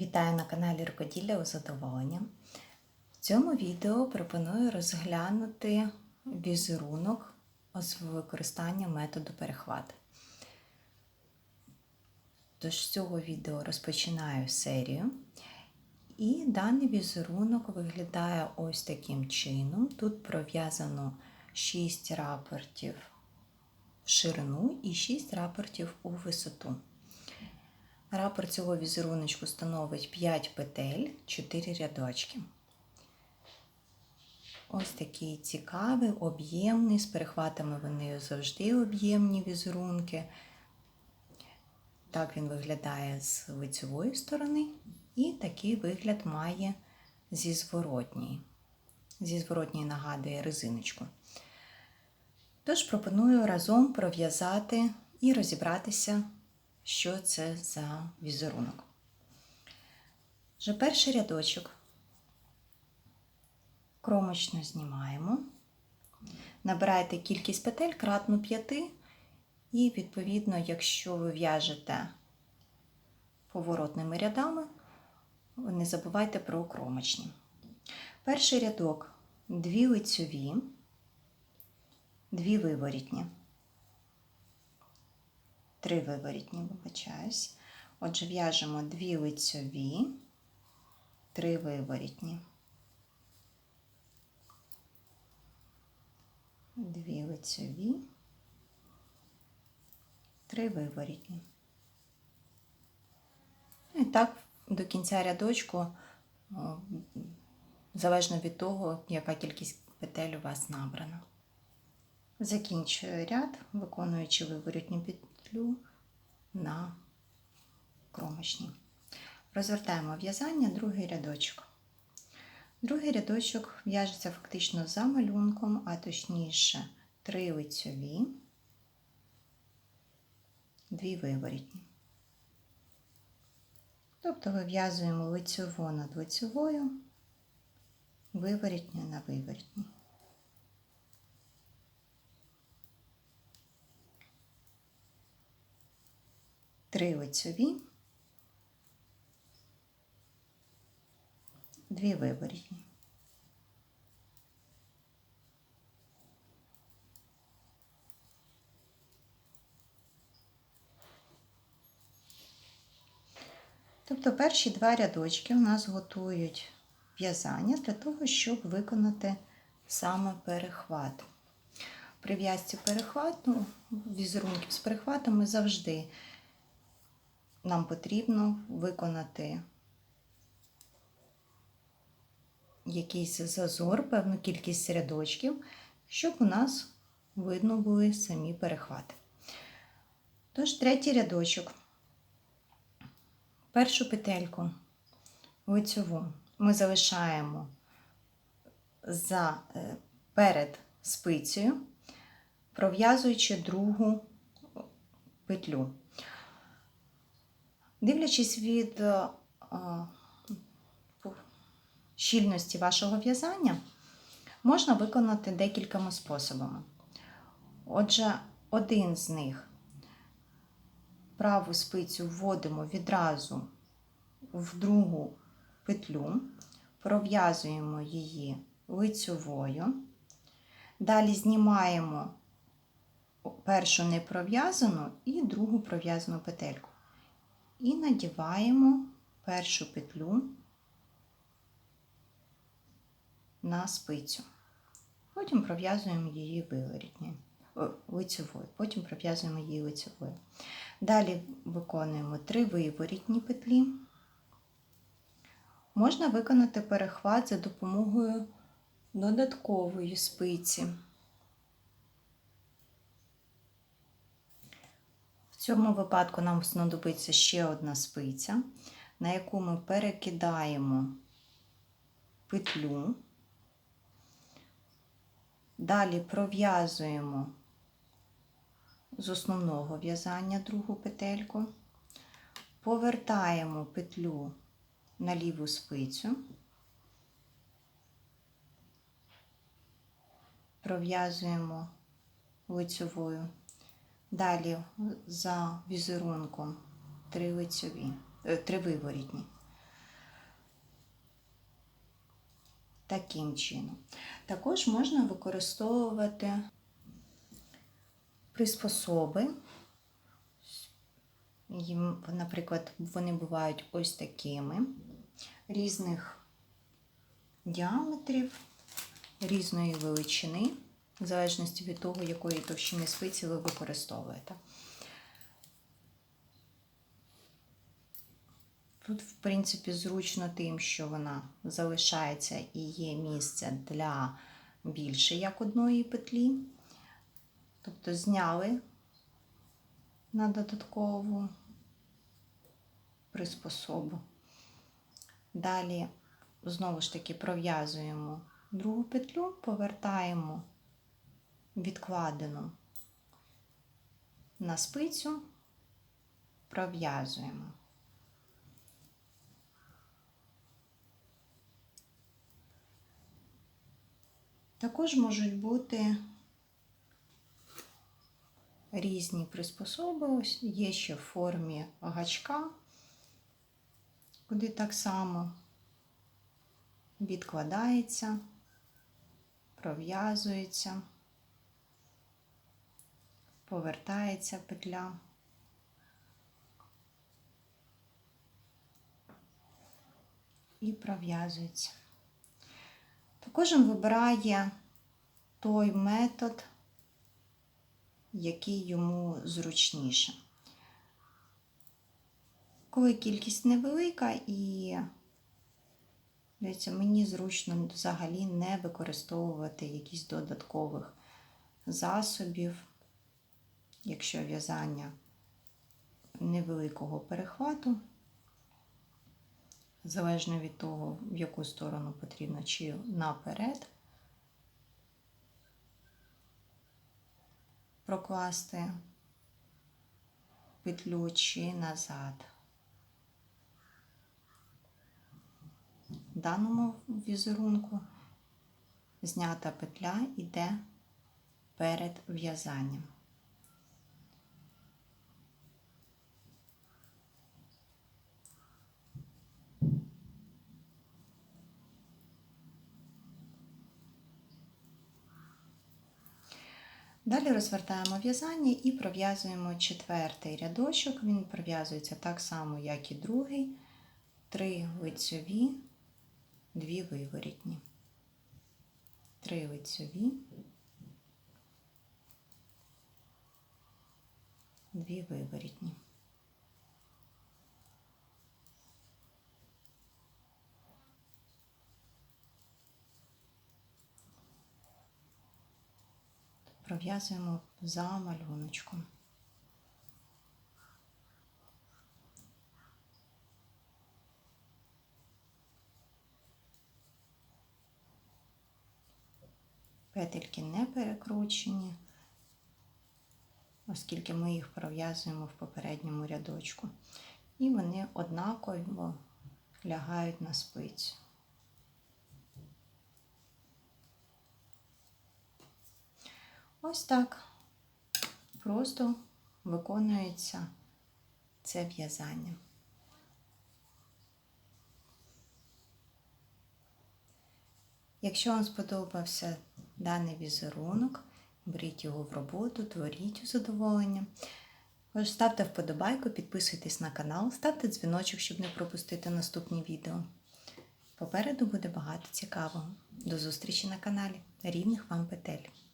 Вітаю на каналі Рукоділля у задоволення. В цьому відео пропоную розглянути візерунок з використанням методу перехват. Тож з цього відео розпочинаю серію. І даний візерунок виглядає ось таким чином. Тут пров'язано 6 рапортів в ширину і 6 рапортів у висоту. Рапорт цього візеруночку становить 5 петель, 4 рядочки. Ось такий цікавий, об'ємний, з перехватами вони завжди об'ємні візерунки. Так він виглядає з лицевої сторони, і такий вигляд має зі зворотньої. Зі зворотньої нагадує резиночку. Тож пропоную разом пров'язати і розібратися що це за візерунок. Вже перший рядочок. Кромочно знімаємо, набираєте кількість петель кратну 5, і, відповідно, якщо ви в'яжете поворотними рядами, не забувайте про кромочні. Перший рядок. Дві лицьові, дві виворітні три виворітні, вибачаюсь. Отже, в'яжемо дві лицьові, три виворітні. Дві лицьові, три виворітні. І так до кінця рядочку, залежно від того, яка кількість петель у вас набрана. Закінчую ряд, виконуючи виворітню петлю на кромочні. Розвертаємо в'язання другий рядочок. Другий рядочок в'яжеться фактично за малюнком, а точніше, три лицьові, дві виворітні. Тобто вив'язуємо лицьову над лицьовою, виворітню на виворітню. Три лицьові, дві виборні. Тобто перші два рядочки у нас готують в'язання для того, щоб виконати саме перехват. Прив'язці перехвату, ну, візерунків з перехватом ми завжди нам потрібно виконати якийсь зазор, певну кількість рядочків, щоб у нас видно були самі перехвати. Тож, третій рядочок. Першу петельку лицьову ми залишаємо за, е, перед спицею, пров'язуючи другу петлю. Дивлячись від е, щільності вашого в'язання, можна виконати декількома способами. Отже, один з них. Праву спицю вводимо відразу в другу петлю, пров'язуємо її лицьовою, далі знімаємо першу непров'язану і другу пров'язану петельку і надіваємо першу петлю на спицю. Потім пров'язуємо її виворітні, лицевою, потім пров'язуємо її лицевою. Далі виконуємо три виворітні петлі. Можна виконати перехват за допомогою додаткової спиці. Цьому випадку нам знадобиться ще одна спиця, на яку ми перекидаємо петлю, далі пров'язуємо з основного в'язання другу петельку, повертаємо петлю на ліву спицю, пров'язуємо лицьовою Далі за візерунком три е, три виворітні. Таким чином. Також можна використовувати приспособи, Їм, наприклад, вони бувають ось такими різних діаметрів, різної величини в залежності від того, якої товщини спиці ви використовуєте. Тут, в принципі, зручно тим, що вона залишається і є місце для більше як одної петлі. Тобто зняли на додаткову приспособу. Далі, знову ж таки, пров'язуємо другу петлю, повертаємо відкладену на спицю, пров'язуємо. Також можуть бути різні приспособи. Ось є ще в формі гачка, куди так само відкладається, пров'язується, повертається петля. І пров'язується. Кожен вибирає той метод, який йому зручніше. Коли кількість невелика і дивіться, мені зручно взагалі не використовувати якісь додаткових засобів, якщо в'язання невеликого перехвату залежно від того, в яку сторону потрібно, чи наперед прокласти петлю чи назад. В даному візерунку знята петля йде перед в'язанням. Далі розвертаємо в'язання і пров'язуємо четвертий рядочок. Він пров'язується так само, як і другий. Три лицьові, дві виворітні. Три лицьові, дві виворітні. Пров'язуємо за малюночком. Петельки не перекручені, оскільки ми їх пров'язуємо в попередньому рядочку. І вони однаково лягають на спицю. Ось так просто виконується це в'язання. Якщо вам сподобався даний візерунок, беріть його в роботу, творіть у задоволення. Ставте вподобайку, підписуйтесь на канал, ставте дзвіночок, щоб не пропустити наступні відео. Попереду буде багато цікавого. До зустрічі на каналі. Рівних вам петель!